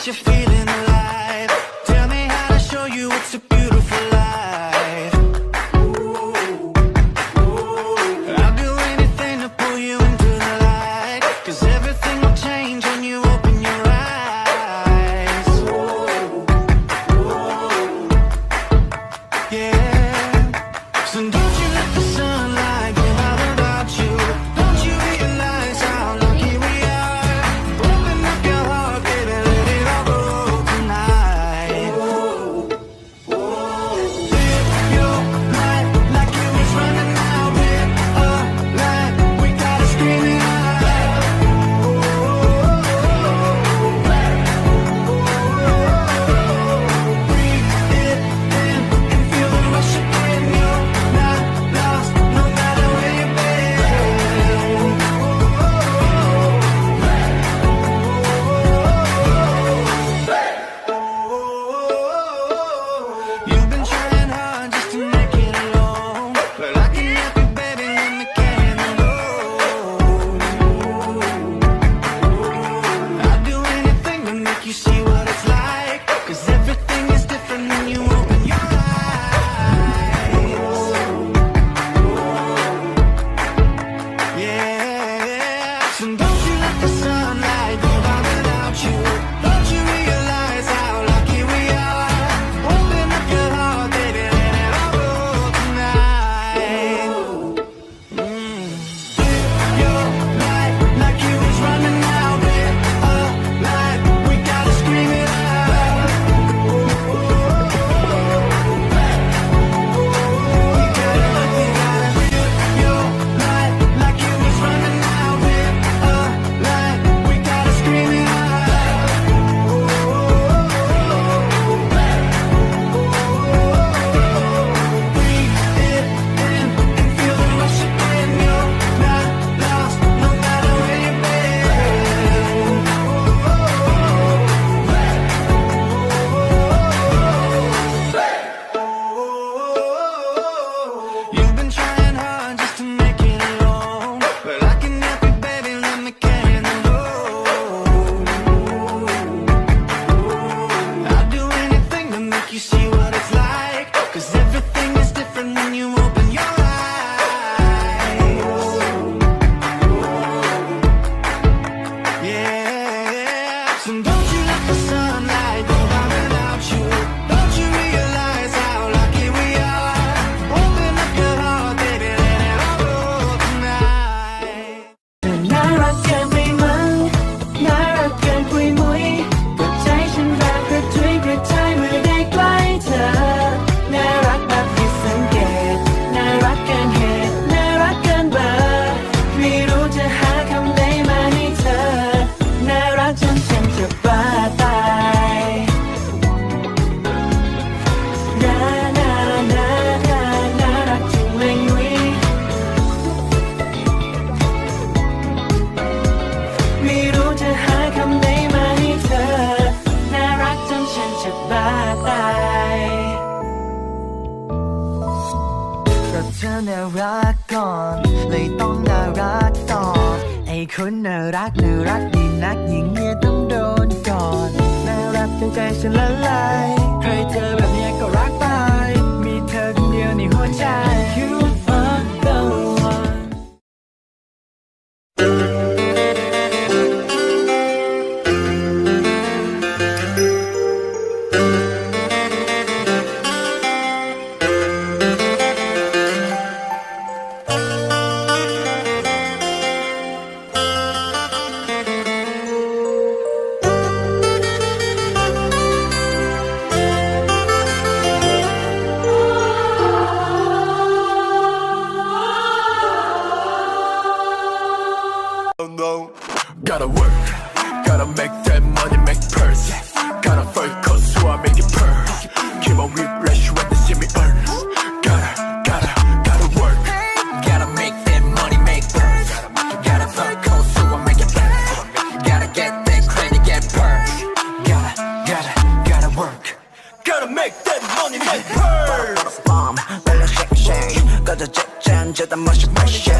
what you're feeling. คนน่ารักน่ารักดีนักหญิงเงี้ยต้องโดนก่อนน่ารักจนใจฉันละลายใครเจอแบบนี้ก็รัก I'm a much.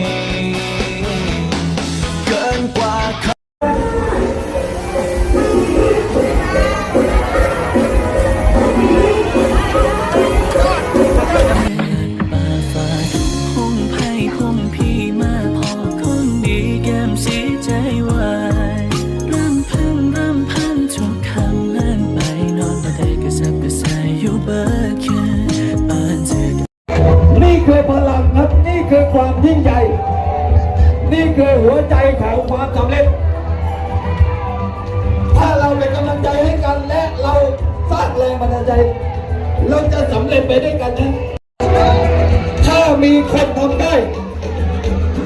ใจ เราจะสำเร็จไปด้วยกันนะ ถ้ามีคนทำได้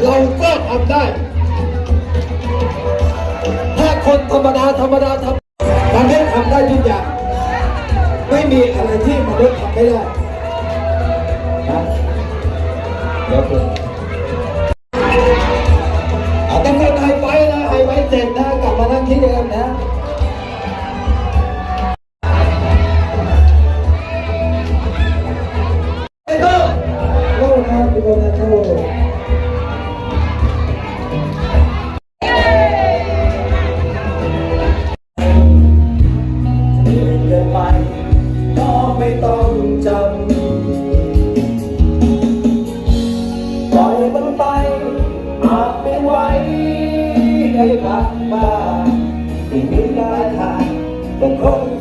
เราก็ทำได้ ถ้าคนธรรมดาธรรมดาทำประเทศทำได้ทุกอย่าง ไม่มีอะไรที่มนุษย์ทำไม่ได้นะเดี๋ยวคุณอาตั้งแต่ไทยไปนะไทยไปเสร็จนะกลับมานั่งที่เดิมนะ Concordo.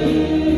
Amen.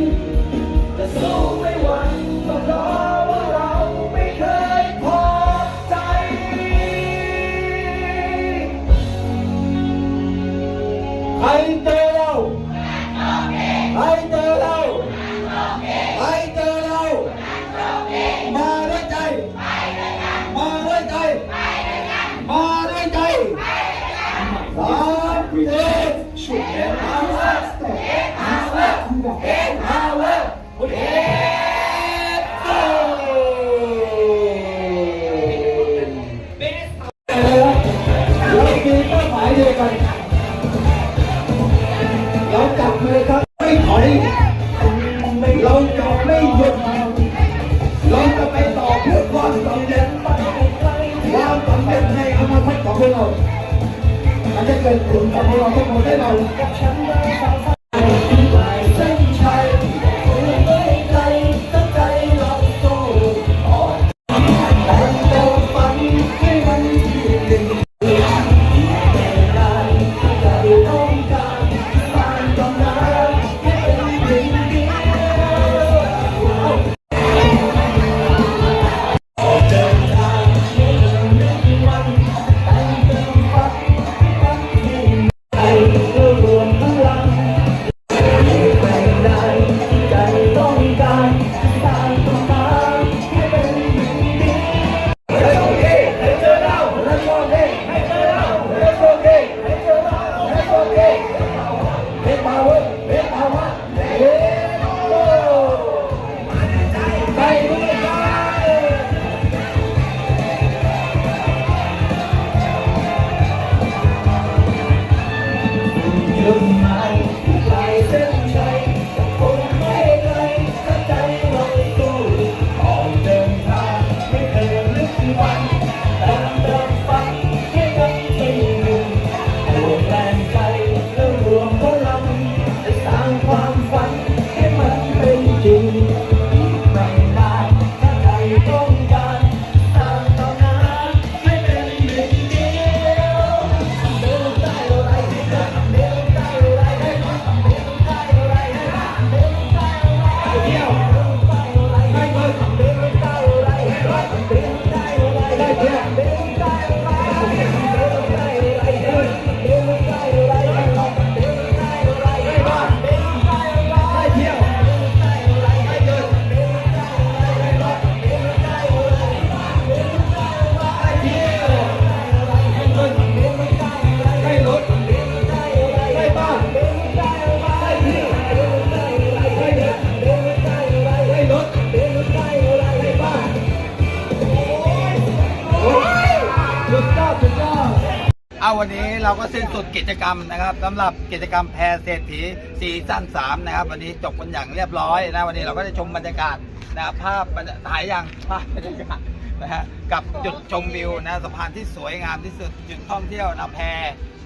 วันนี้เราก็สิ้นสุดกิจกรรมนะครับสำหรับกิจกรรมแพรเศรษฐีซีซั่น3นะครับ วันนี้จบกันอย่างเรียบร้อยนะวันนี้เราก็ได้ชมบรรยากาศนะครับภาพถ่ายอย่างภาพบรรยากาศนะฮะกับจุดชมวิวนะสะพานที่สวยงามที่สุดจุดท่องเที่ยวนะแพ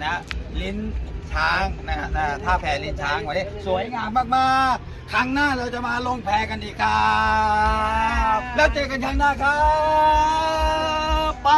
นะลิ้นช้างนะฮะนะท่าแพลิ้นช้างวันนี้สวยงามมากๆ ครั้งหน้าเราจะมาลงแพกันอีกครับแล้วเจอกันครั้งหน้าครับ ไป